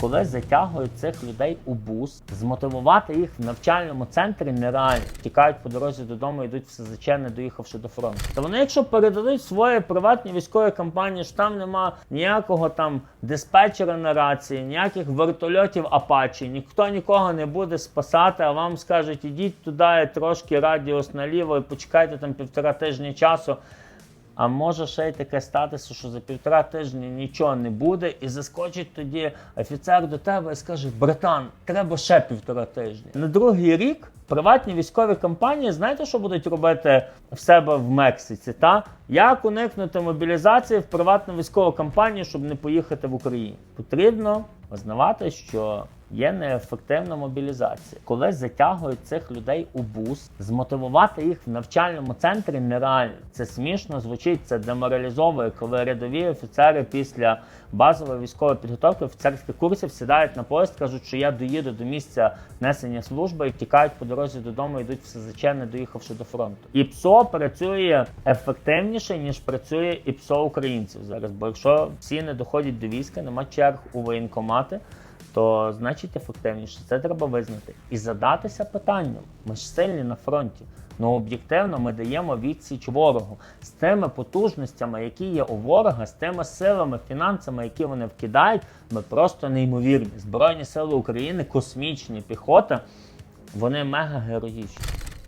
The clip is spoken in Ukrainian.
коли затягують цих людей у бус, змотивувати їх в навчальному центрі нереально. Тікають по дорозі додому, йдуть в СЗЧ, не доїхавши до фронту. Та вони, якщо передадуть свої приватні військові компанії, що там нема ніякого там диспетчера на рації, ніяких вертольотів Апачі, ніхто нікого не буде спасати, а вам скажуть, ідіть туди трошки радіус наліво і почекайте там півтора тижні часу. А може ще й таке статися, що за півтора тижні нічого не буде, і заскочить тоді офіцер до тебе і скаже: братан, треба ще півтора тижні. На другий рік приватні військові компанії, знаєте, що будуть робити в себе в Мексиці? Та як уникнути мобілізації в приватну військову компанію, щоб не поїхати в Україну? Потрібно визнавати, що є неефективна мобілізація. Коли затягують цих людей у бус, змотивувати їх в навчальному центрі нереально. Це смішно звучить, це деморалізовує, коли рядові офіцери після базової військової підготовки офіцерських курсів сідають на поїзд, кажуть, що я доїду до місця несення служби і тікають по дорозі додому, йдуть в СЗЧ, не доїхавши до фронту. І ПСО працює ефективніше ніж працює і ПСО українців зараз. Бо якщо всі не доходять до війська, нема черг у воєнкомати то значить ефективніше. Це треба визнати. І задатися питанням. Ми ж сильні на фронті. Ну об'єктивно ми даємо відсіч ворогу з тими потужностями, які є у ворога, з тими силами, фінансами, які вони вкидають. Ми просто неймовірні. Збройні сили України, космічні піхота, вони мега героїчні.